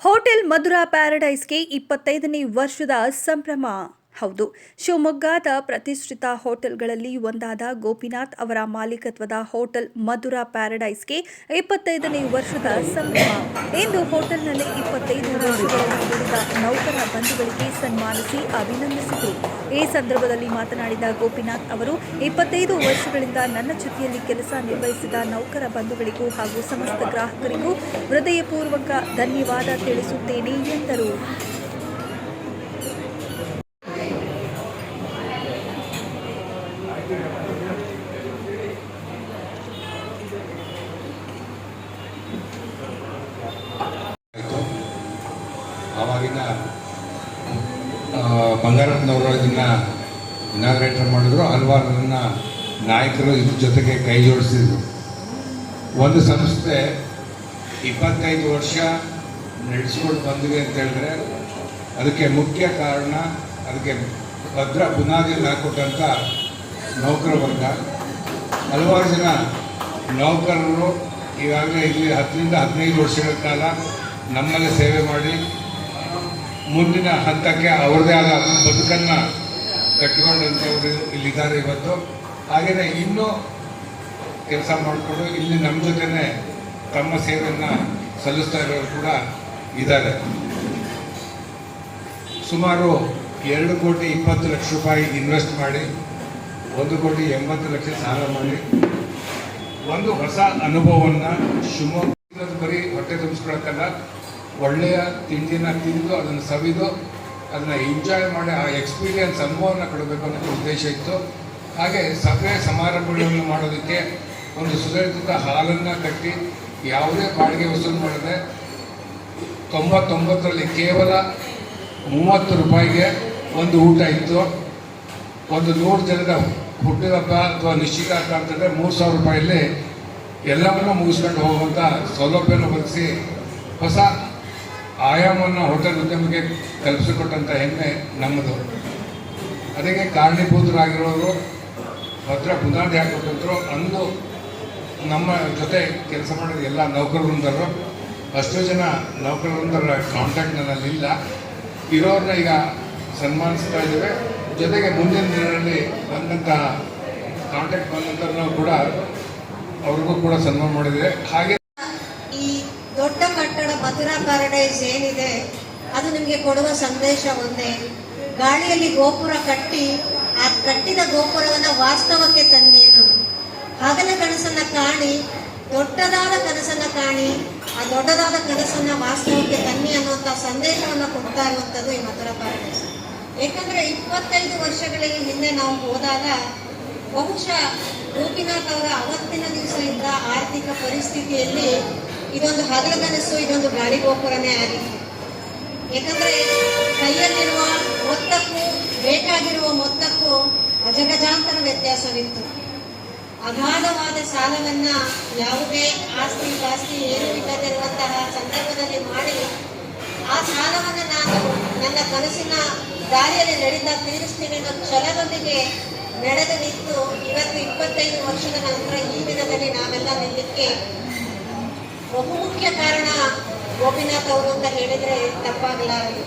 Hotel Madhura ಪ್ಯಾರಡೈಸ್ಗೆ ಇಪ್ಪತ್ತೈದನೇ ವರ್ಷದ ಸಂಭ್ರಮ. ಹೌದು. ಶಿವಮೊಗ್ಗದ ಪ್ರತಿಷ್ಠಿತ ಹೋಟೆಲ್ಗಳಲ್ಲಿ ಒಂದಾದ ಗೋಪಿನಾಥ್ ಅವರ ಮಾಲೀಕತ್ವದ ಹೋಟೆಲ್ ಮಧುರಾ ಪ್ಯಾರಡೈಸ್ಗೆ ಇಪ್ಪತ್ತೈದನೇ ವರ್ಷದ ಸಂಭ್ರಮ. ಇಂದು ಹೋಟೆಲ್ನಲ್ಲಿ ಇಪ್ಪತ್ತೈದು ವರ್ಷದ ನೌಕರ ಬಂಧುಗಳಿಗೆ ಸನ್ಮಾನಿಸಿ ಅಭಿನಂದಿಸಿದರು. ಈ ಸಂದರ್ಭದಲ್ಲಿ ಮಾತನಾಡಿದ ಗೋಪಿನಾಥ್ ಅವರು, ಇಪ್ಪತ್ತೈದು ವರ್ಷಗಳಿಂದ ನನ್ನ ಜೊತೆಯಲ್ಲಿ ಕೆಲಸ ನಿರ್ವಹಿಸಿದ ನೌಕರ ಬಂಧುಗಳಿಗೂ ಹಾಗೂ ಸಮಸ್ತ ಗ್ರಾಹಕರಿಗೂ ಹೃದಯಪೂರ್ವಕ ಧನ್ಯವಾದ ತಿಳಿಸುತ್ತೇನೆ ಎಂದರು. ಆವಾಗಿನ ಬಂಗಾರಪ್ಪನವರು ಇದನ್ನು ಇನಾಗ್ರೇಟರ್ ಮಾಡಿದ್ರು. ಹಲವಾರು ನಾಯಕರು ಇದ್ರ ಜೊತೆಗೆ ಕೈ ಜೋಡಿಸಿದ್ರು. ಒಂದು ಸಂಸ್ಥೆ ಇಪ್ಪತ್ತೈದು ವರ್ಷ ನಡೆಸ್ಕೊಂಡು ಬಂದಿದೆ ಅಂತ ಹೇಳಿದ್ರೆ, ಅದಕ್ಕೆ ಮುಖ್ಯ ಕಾರಣ, ಅದಕ್ಕೆ ಭದ್ರ ಬುನಾದಿಯನ್ನು ಹಾಕೊಟ್ಟಂಥ ನೌಕರ ವರ್ಗ. ಹಲವಾರು ಜನ ನೌಕರರು ಈಗಾಗಲೇ ಇಲ್ಲಿ ಹತ್ತರಿಂದ ಹದಿನೈದು ವರ್ಷಗಳ ಕಾಲ ನಮ್ಮಲ್ಲಿ ಸೇವೆ ಮಾಡಿ, ಮುಂದಿನ ಹಂತಕ್ಕೆ ಅವರದೇ ಆದ ಬದುಕನ್ನು ಕಟ್ಟಿಕೊಂಡಂಥವ್ರು ಇಲ್ಲಿದ್ದಾರೆ ಇವತ್ತು. ಹಾಗೆಯೇ ಇನ್ನೂ ಕೆಲಸ ಮಾಡಿಕೊಂಡು ಇಲ್ಲಿ ನಮ್ಮ ಜೊತೆನೆ ತಮ್ಮ ಸೇವೆಯನ್ನು ಸಲ್ಲಿಸ್ತಾ ಇರೋರು ಕೂಡ ಇದ್ದಾರೆ. ಸುಮಾರು ಎರಡು ಕೋಟಿ ಇಪ್ಪತ್ತು ಲಕ್ಷ ರೂಪಾಯಿ ಇನ್ವೆಸ್ಟ್ ಮಾಡಿ ಒಂದು ಕೋಟಿ ಎಂಬತ್ತು ಲಕ್ಷ ಸಾಲ ಮಾಡಿ ಒಂದು ಹೊಸ ಅನುಭವವನ್ನು ಶಿವಮೊಗ್ಗದ ಬರೀ ಹೊಟ್ಟೆ ತುಂಬಿಸ್ಕೊಳಕ್ಕಲ್ಲ, ಒಳ್ಳೆಯ ತಿಂಡಿನ ತಿಂದು ಅದನ್ನು ಸವಿದು ಅದನ್ನು ಎಂಜಾಯ್ ಮಾಡಿ ಆ ಎಕ್ಸ್ಪೀರಿಯನ್ಸ್ ಅನುಭವನ ಕೊಡಬೇಕು ಅನ್ನೋ ಉದ್ದೇಶ ಇತ್ತು. ಹಾಗೆ ಸಭೆ ಸಮಾರಂಭಗಳನ್ನು ಮಾಡೋದಕ್ಕೆ ಒಂದು ಸುಧಾರಿತ ಹಾಲನ್ನು ಕಟ್ಟಿ ಯಾವುದೇ ಬಾಡಿಗೆ ವಸೂಲು ಮಾಡದೆ ತೊಂಬತ್ತೊಂಬತ್ತರಲ್ಲಿ ಕೇವಲ ಮೂವತ್ತು ರೂಪಾಯಿಗೆ ಒಂದು ಊಟ ಇತ್ತು. ಒಂದು ನೂರು ಜನದ ಹುಟ್ಟಿದಬ್ಬ ಅಥವಾ ನಿಶ್ಚಿತಾರ್ಥ ಅಂತಂದರೆ ಮೂರು ಸಾವಿರ ರೂಪಾಯಲ್ಲಿ ಎಲ್ಲವನ್ನು ಮುಗಿಸ್ಕೊಂಡು ಹೋಗುವಂಥ ಸೌಲಭ್ಯನ ಒದಗಿಸಿ ಹೊಸ ಆಯಾಮವನ್ನು ಹೋಟೆಲ್ ಉದ್ಯಮಕ್ಕೆ ಕಲ್ಪಿಸಿಕೊಟ್ಟಂಥ ಹೆಮ್ಮೆ ನಮ್ಮದು. ಅದಕ್ಕೆ ಕಾರಣೀಭೂತರಾಗಿರೋರು, ಭದ್ರ ಬುನಾದಿ ಹಾಕಿಕೊಟ್ಟಂತರು ಅಂದು ನಮ್ಮ ಜೊತೆ ಕೆಲಸ ಮಾಡಿದ ಎಲ್ಲ ನೌಕರವೃಂದರು, ಅಷ್ಟು ಜನ ನೌಕರವೃಂದರ ಕಾಂಟ್ಯಾಕ್ಟ್ ನನ್ನಲ್ಲಿ ಇಲ್ಲ. ಇರೋರನ್ನ ಈಗ ಸನ್ಮಾನಿಸ್ತಾ ಇದ್ದೇವೆ. ಜೊತೆಗೆ ಮುಂದಿನ ದಿನಗಳಲ್ಲಿ ಬಂದಂಥ ಕಾಂಟ್ಯಾಕ್ಟ್ ಬಂದಂಥವ್ರನ್ನ ಕೂಡ ಅವ್ರಿಗೂ ಕೂಡ ಸನ್ಮಾನ ಮಾಡಿದ್ರೆ ಹಾಗೆ ಈ ದೊಡ್ಡ ಕಟ್ಟಡ ಮಥುರಾ ಪ್ಯಾರಡೈಸ್ ಏನಿದೆ, ಅದು ನಿಮಗೆ ಕೊಡುವ ಸಂದೇಶ ಒಂದೇ. ಗಾಳಿಯಲ್ಲಿ ಗೋಪುರ ಕಟ್ಟಿ, ಆ ಕಟ್ಟಿದ ಗೋಪುರವನ್ನ ವಾಸ್ತವಕ್ಕೆ ತನ್ನಿ ಹಗಲ ಕನಸನ್ನ ಕಾಣಿ, ದೊಡ್ಡದಾದ ಕನಸನ್ನ ಕಾಣಿ, ಆ ದೊಡ್ಡದಾದ ಕನಸನ್ನ ವಾಸ್ತವಕ್ಕೆ ತನ್ನಿ ಅನ್ನುವಂಥ ಸಂದೇಶವನ್ನ ಕೊಡ್ತಾ ಇರುವಂಥದ್ದು ಈ ಮಥುರಾ ಪ್ಯಾರಡೈಸ್ ಯಾಕಂದ್ರೆ ಇಪ್ಪತ್ತೈದು ವರ್ಷಗಳ ಹಿಂದೆ ನಾವು ಹೋದಾಗ ಬಹುಶಃ ಗೋಪಿನಾಥ್ ಅವರ ಅವತ್ತಿನ ದಿವಸ ಇದ್ದ ಆರ್ಥಿಕ ಪರಿಸ್ಥಿತಿಯಲ್ಲಿ ಇದೊಂದು ಹಗಲದನಸು ಇದೊಂದು ಗಾಳಿ ಗೋಪುರನೇ ಆಗಿತ್ತು. ಯಾಕಂದ್ರೆ ಕೈಯಲ್ಲಿರುವ ಮೊತ್ತಕ್ಕೂ, ಬೇಕಾಗಿರುವ ಮೊತ್ತಕ್ಕೂ ಅಜಗಜಾಂತರ ವ್ಯತ್ಯಾಸವಿತ್ತು. ಅಗಾಧವಾದ ಸಾಲವನ್ನ ಯಾವುದೇ ಆಸ್ತಿ ಪಾಸ್ತಿ ಏನು ಇಲ್ಲದಿರುವಂತಹ ಸಂದರ್ಭದಲ್ಲಿ ಮಾಡಿ ಆ ಸಾಲವನ್ನು ನಾನು ನನ್ನ ಕನಸಿನ ದಾರಿಯಲ್ಲಿ ನಡೀತಾ ತೀರಿಸ್ತೀನಿ ಅನ್ನೋ ಛಲದೊಂದಿಗೆ ನಡೆದು ನಿಂತು ಇವತ್ತು ಇಪ್ಪತ್ತೈದು ವರ್ಷದ ನಂತರ ಈ ದಿನದಲ್ಲಿ ನಾವೆಲ್ಲ ನಿಲ್ಲಕ್ಕೆ ಬಹುಮುಖ್ಯ ಕಾರಣ ಗೋಪಿನಾಥ್ ಅವರು ಅಂತ ಹೇಳಿದರೆ ತಪ್ಪಾಗಲಾರದು